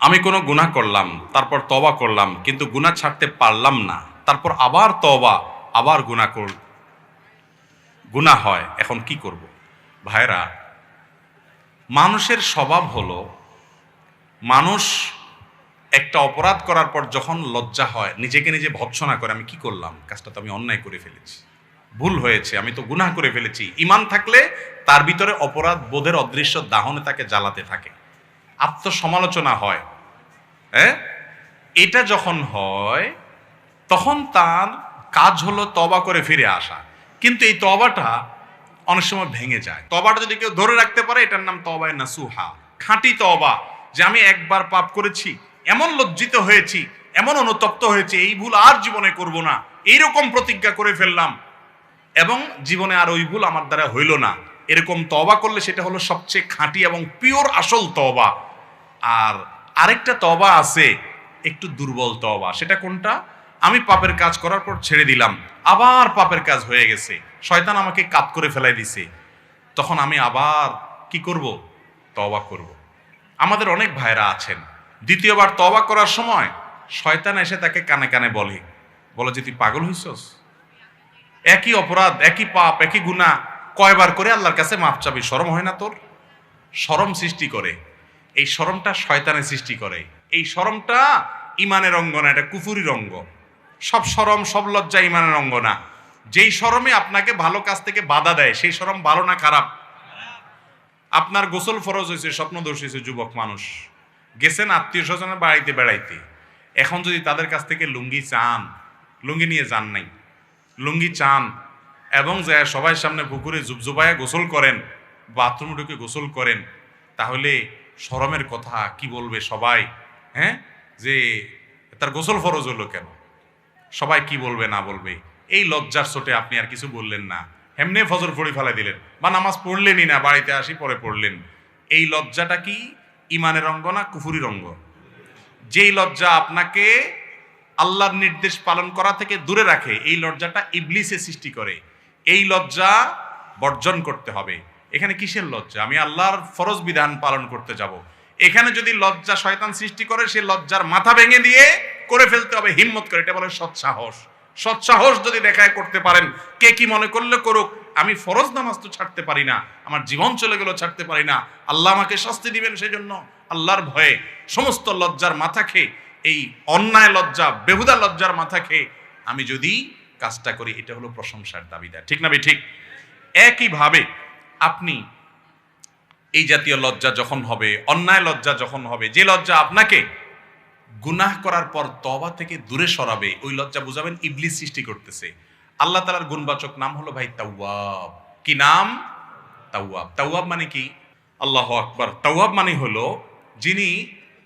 আমি কোনো গুনাহ করলাম, তারপর তবা করলাম, কিন্তু গুনাহ ছাড়তে পারলাম না। তারপর আবার তবা আবার গুনাহ কর গুনাহ হয়, এখন কি করব? ভাইরা মানুষের স্বভাব হলো, মানুষ একটা অপরাধ করার পর যখন লজ্জা হয়, নিজেকে নিজে ভৎসনা করে, আমি কি করলাম? কাজটা তো আমি অন্যায় করে ফেলেছি। ভুল হয়েছে, আমি তো গুনাহ করে ফেলেছি। ইমান থাকলে তার ভিতরে অপরাধ বোধের অদৃশ্য দাহনে তাকে জ্বালাতে থাকে। আত্মসমালোচনা হয়। হ্যাঁ? এটা যখন হয়, তখন তার কাজ হলো তবা করে ফিরে আসা। কিন্তু এই তবাটা অনেক সময় ভেঙে যায়। তবাটা যদি কেউ ধরে রাখতে পারে, এটার নাম তবায় না সুহা খাঁটি তবা যে আমি একবার পাপ করেছি, এমন লজ্জিত হয়েছি, এমন অনুতপ্ত হয়েছে, এই ভুল আর জীবনে করব না। এইরকম প্রতিজ্ঞা করে ফেললাম এবং জীবনে আর ওই ভুল আমার দ্বারা হইল না। এরকম তবা করলে সেটা হলো সবচেয়ে খাঁটি এবং পিওর আসল তবা আর আরেকটা তবা আছে, একটু দুর্বল তবা সেটা কোনটা? আমি পাপের কাজ করার পর ছেড়ে দিলাম, আবার পাপের কাজ হয়ে গেছে। শয়তান আমাকে কাত করে ফেলাই দিছে। তখন আমি আবার কি করব? তবা করব। আমাদের অনেক ভাইরা আছেন। দ্বিতীয়বার তবা করার সময় শয়তান এসে তাকে কানে কানে বলে বলে যে, তুই পাগল হইছস? একই অপরাধ, একই পাপ, একই গুণা কয়বার করে আল্লাহর কাছে মাপ চাবি। সরম হয় না তোর? সরম সৃষ্টি করে। এই সরমটা শয়তানের সৃষ্টি করে। এই সরমটা ইমানের অঙ্গ না, এটা কুফুরির অঙ্গ। সব সরম, সব লজ্জা ইমানের অঙ্গ না। যেই সরমে আপনাকে ভালো কাজ থেকে বাধা দেয়, সেই সরম ভালো না খারাপ? আপনার গোসল ফরজ হয়েছে, স্বপ্নদোষ হয়েছে, যুবক মানুষ। গেছেন আত্মীয় স্বজনের বাড়িতে বেড়াইতে। এখন যদি তাদের কাছ থেকে লুঙ্গি চান, লুঙ্গি নিয়ে যান নাই। লুঙ্গি চান এবং যে সবাই সামনে পুকুরে জুবজুবায়া গোসল করেন, বাথরুমে ঢুকে গোসল করেন, তাহলে শরমের কথা, কি বলবে সবাই? হ্যাঁ? যে তার গোসল ফরজ হলো কেন? সবাই কি বলবে, না বলবে? এই লজ্জার চোটে আপনি আর কিছু বললেন না। এমনি ফজর পড়ি ফেলাই দিলেন। বা নামাজ পড়লেনই না, বাড়িতে আসি পরে পড়লেন। এই লজ্জাটা কি? ইমানের অঙ্গ না কুফুরির অঙ্গ? যেই লজ্জা আপনাকে আল্লাহর নির্দেশ পালন করা থেকে দূরে রাখে, এই লজ্জাটা ইবলিসে সৃষ্টি করে। এই লজ্জা বর্জন করতে হবে। এখানে কিসের লজ্জা? আমি আল্লাহর ফরজ বিধান পালন করতে যাব। এখানে যদি লজ্জা শয়তান সৃষ্টি করে, সে লজ্জার মাথা ভেঙে দিয়ে করে ফেলতে হবে, হিম্মত করে। এটা বলে সৎসাহস। সৎসাহস যদি দেখায় করতে পারেন, কে কি মনে করলে করুক, আমি ফরজ নামাজ তো ছাড়তে পারি না, আমার জীবন চলে গেল ছাড়তে পারি না। আল্লাহ আমাকে শাস্তি দিবেন সেই জন্য আল্লাহর ভয়ে সমস্ত লজ্জার মাথা খেয়ে, এই অন্যায় লজ্জা, বেহুদা লজ্জার মাথা খেয়ে আমি যদি কাজটা করি, এটা হলো প্রশংসার দাবিদার। ঠিক না ভাই ঠিক? একইভাবে আপনি এই জাতীয় লজ্জা যখন হবে, অন্যায় লজ্জা যখন হবে, যে লজ্জা আপনাকে গুনাহ করার পর তবা থেকে দূরে সরাবে, ওই লজ্জা বুঝাবেন ইবলিস সৃষ্টি করতেছে। আল্লাহ তালার গুণবাচক নাম হলো ভাই তাওয়াব। কি নাম? তাওয়াব। তাওয়াব মানে কি? আল্লাহ আকবার। তাওয়াব মানে হলো যিনি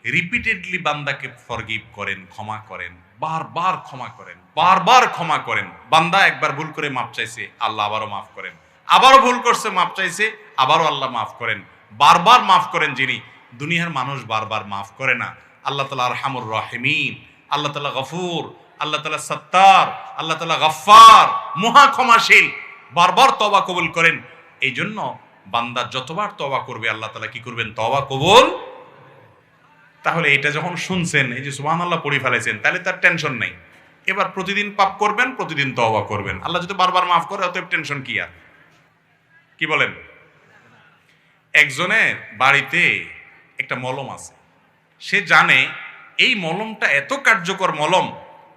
রিপিটেডলি বান্দাকে ফরগিভ করেন, ক্ষমা করেন, বারবার ক্ষমা করেন, বারবার ক্ষমা করেন। বান্দা একবার ভুল করে মাপ চাইছে, আল্লাহ আবারও মাফ করেন। আবারও ভুল করছে, মাফ চাইছে, আবারও আল্লাহ মাফ করেন। বারবার মাফ করেন যিনি, দুনিয়ার মানুষ বারবার মাফ করে না। আল্লাহ তালা রহামুর রহিমিন, আল্লাহ তালা গফুর, আল্লাহ তালা সত্তার, আল্লাহ তালা গফার মহা ক্ষমাশীল, বারবার তবা কবুল করেন। এই জন্য বান্দা যতবার তবা করবে, আল্লাহ তালা কি করবেন? তবা কবুল তাহলে এটা যখন শুনছেন, এই যে সুবাহ আল্লাহ পড়ে ফেলেছেন, তাহলে তার টেনশন নেই। এবার প্রতিদিন পাপ করবেন, প্রতিদিন তওবা করবেন। আল্লাহ যদি বারবার মাফ করে, অতএব টেনশন কি আর? কি বলেন? একজনের বাড়িতে একটা মলম আছে। সে জানে এই মলমটা এত কার্যকর মলম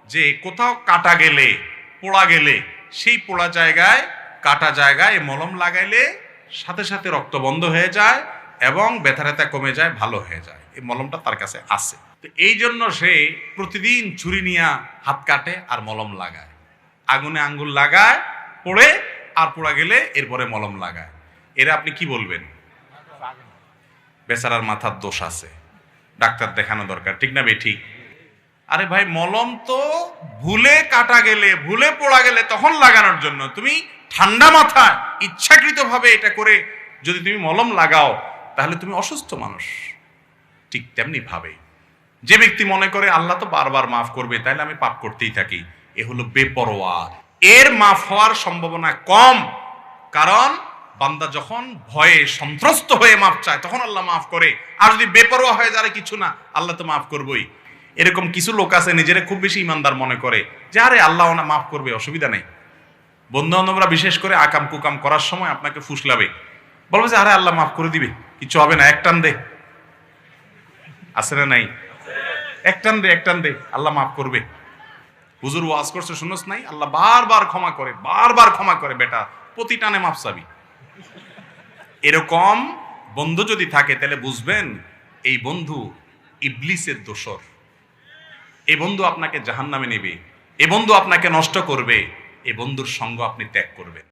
যে কোথাও কাটা গেলে, পোড়া গেলে, সেই পোড়া জায়গায়, কাটা জায়গায় মলম লাগাইলে সাথে সাথে রক্ত বন্ধ হয়ে যায় এবং ব্যথা ব্যথা কমে যায়, ভালো হয়ে যায়। এই মলমটা তার কাছে আছে। তো এই জন্য সে প্রতিদিন ছুরি নিয়ে হাত কাটে আর মলম লাগায়। আগুনে আঙ্গুল লাগায়, পড়ে আর পোড়া গেলে এরপরে মলম লাগায়। এরা আপনি কি বলবেন? বেচারার মাথার দোষ আছে। ডাক্তার দেখানো দরকার, ঠিক না ঠিক আরে ভাই, মলম তো ভুলে কাটা গেলে, ভুলে পোড়া গেলে তখন লাগানোর জন্য। তুমি ঠান্ডা মাথায় ইচ্ছাকৃতভাবে এটা করে যদি তুমি মলম লাগাও, তাহলে তুমি অসুস্থ মানুষ। ঠিক তেমনি ভাবে। যে ব্যক্তি মনে করে, আল্লাহ তো বারবার মাফ করবে তাহলে আমি পাপ করতেই থাকি। এ হলো বেপরোয়া। এর মাফ হওয়ার সম্ভাবনা কম। কারণ বান্দা যখন ভয়ে সন্ত্রস্ত হয়ে মাফ চায়, তখন আল্লাহ মাফ করে। আর যদি বেপরোয়া হয়ে যারা কিছু না, আল্লাহ তো মাফ করবই। এরকম কিছু লোক আছে, নিজেরা খুব বেশি ইমানদার মনে করে যে, আরে আল্লাহ না মাফ করবে, অসুবিধা নেই। বন্ধু বান্ধবরা বিশেষ করে আকাম কুকাম করার সময় আপনাকে ফুসলাবে। বলবে যে, আরে আল্লাহ মাফ করে দিবে, কিছু হবে না, এক টান দে। আছে না নাই? এক টান দে, এক টান দে, আল্লাহ মাফ করবে। হুজুর ওয়াজ করছে, শুনোস নাই? আল্লাহ বারবার ক্ষমা করে, বারবার ক্ষমা করে, বেটা। প্রতি টানে মাফ চাবি। এরকম বন্ধু যদি থাকে, তাহলে বুঝবেন এই বন্ধু ইবলিসের দোষর। এ বন্ধু আপনাকে জাহান নামে নেবে, এ বন্ধু আপনাকে নষ্ট করবে, এ বন্ধুর সঙ্গ আপনি ত্যাগ করবেন।